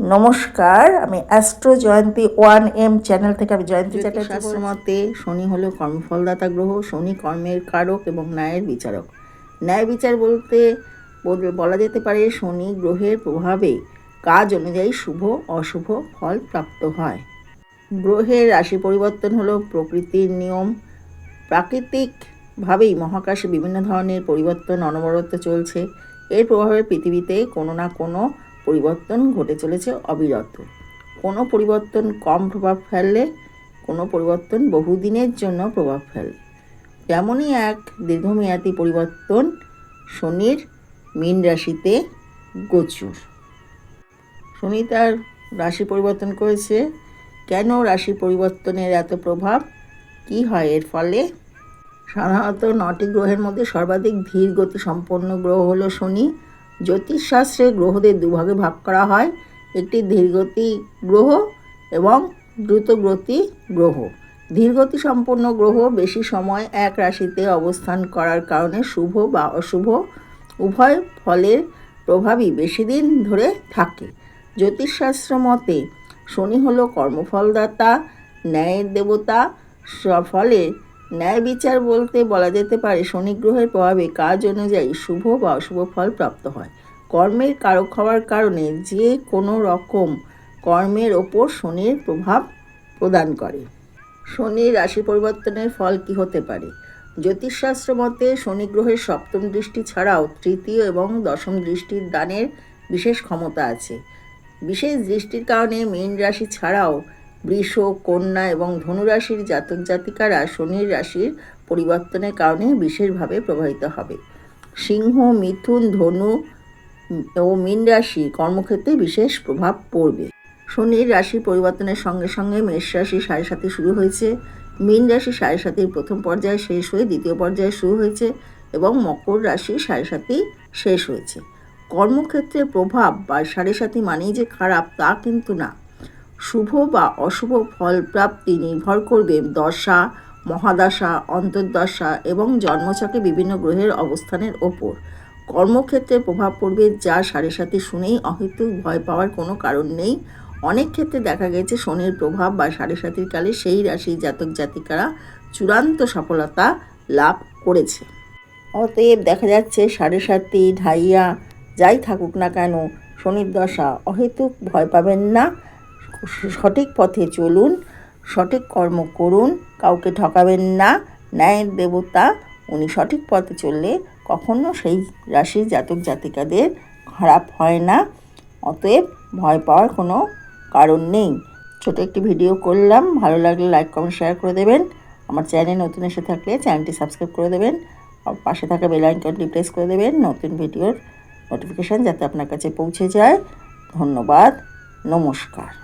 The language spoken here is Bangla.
নমস্কার আমি astro Jayanti one M channel থেকে আমি জয়ন্তী চ্যাটার্জি মতে শনি হলো কর্মফলদাতা গ্রহ শনি কর্মের কারক এবং ন্যায়ের বিচারক। ন্যায় বিচার বলতে বল- বলা যেতে পারে শনি গ্রহের প্রভাবে কাজ অনুযায়ী শুভ অশুভ ফল প্রাপ্ত হয়। গ্রহের রাশি পরিবর্তন হলো প্রকৃতির নিয়ম। প্রাকৃতিকভাবেই মহাকাশে বিভিন্ন ধরনের পরিবর্তন অনবরত চলছে। এর প্রভাবে পৃথিবীতে কোনো না কোনো পরিবর্তন ঘটে চলেছে অবিরত। কোনো পরিবর্তন কম প্রভাব ফেললে, কোনো পরিবর্তন বহুদিনের জন্য প্রভাব ফেলে। তেমনই এক দীর্ঘমেয়াদী পরিবর্তন শনির মীন রাশিতে গোচর। শনি তার রাশি পরিবর্তন করেছে। কেন রাশি পরিবর্তনের এত প্রভাব? কি হয় এর ফলে? সাধারণত নটি গ্রহের মধ্যে সর্বাধিক ধীর গতি সম্পন্ন গ্রহ হলো শনি। জ্যোতিষশাস্ত্রে গ্রহদের দুভাগে ভাগ করা হয়। একটি ধীরগতি গ্রহ এবং দ্রুতগতি গ্রহ। ধীরগতি সম্পন্ন গ্রহ বেশি সময় এক রাশিতে অবস্থান করার কারণে শুভ বা অশুভ, উভয় ফলের প্রভাবই বেশি দিন ধরে থাকে। জ্যোতিষশাস্ত্র মতে, শনি হলো কর্মফলদাতা, ন্যায়ের দেবতা ফলে ন্যায় বিচার বলতে বলা যেতে পারে শনি গ্রহের প্রভাবে কাজ অনুযায়ী শুভ বা অশুভ ফল প্রাপ্ত হয়। কর্মের কারক হওয়ার কারণে যে কোনো রকম কর্মের ওপর শনির প্রভাব প্রদান করে। শনির রাশি পরিবর্তনের ফল কি হতে পারে? জ্যোতিষশাস্ত্র মতে শনি গ্রহের সপ্তম দৃষ্টি ছাড়াও তৃতীয় এবং দশম দৃষ্টির দানের বিশেষ ক্ষমতা আছে। বিশেষ দৃষ্টির কারণে মীন রাশি ছাড়াও বৃষ, কন্যা এবং ধনু রাশির জাতক জাতিকারা শনির রাশির পরিবর্তনের কারণে বিশেষভাবে প্রভাবিত হবে। সিংহ, মিথুন, ধনু ও মীন রাশি কর্মক্ষেত্রে বিশেষ প্রভাব পড়বে। শনির রাশি পরিবর্তনের সঙ্গে সঙ্গে মেষ রাশি সাড়ে সাথে শুরু হয়েছে। মীন রাশি সাড়ে সাথের প্রথম পর্যায়ে শেষ হয়ে দ্বিতীয় পর্যায়ে শুরু হয়েছে এবং মকর রাশি সাড়ে সাথেই শেষ হয়েছে। কর্মক্ষেত্রে প্রভাব বা সাড়ে সাথে মানেই যে খারাপ তা কিন্তু না। শুভ বা অশুভ ফল প্রাপ্তি নির্ভর করবে দশা, মহাদশা, অন্তর্দশা এবং জন্মছকে বিভিন্ন গ্রহের অবস্থানের ওপর। কর্মক্ষেত্রে প্রভাব পড়বে যা সাড়ে সাথে শুনেই অহেতুক ভয় পাওয়ার কোনো কারণ নেই। অনেক ক্ষেত্রে দেখা গেছে শনির প্রভাব বা সাড়ে সাতির কালে সেই রাশির জাতক জাতিকারা চূড়ান্ত সফলতা লাভ করেছে। অতএব দেখা যাচ্ছে সাড়ে সাতি, ঢাইয়া, যাই থাকুক না কেন, শনির দশা অহেতুক ভয় পাবেন না। সঠিক পথে চলুন, সঠিক কর্ম করুন, কাউকে ঠকাবেন না, ন্যায়ের দেবতা, উনি সঠিক পথে চললে কখনো সেই রাশির জাতক জাতিকাদের খারাপ হয় না। অতএব ভয় পাওয়ার কোনো কারণ নেই। ছোট একটি ভিডিও করলাম, ভালো লাগলে লাইক, কমেন্ট, শেয়ার করে দেবেন। আমার চ্যানেল নতুন এসে থাকলে চ্যানেলটি সাবস্ক্রাইব করে দেবেন। পাশে থাকা বেল আইকনটি প্রেস করে দেবেন নতুন ভিডিওর নোটিফিকেশান যাতে আপনার কাছে পৌঁছে যায়। ধন্যবাদ, নমস্কার।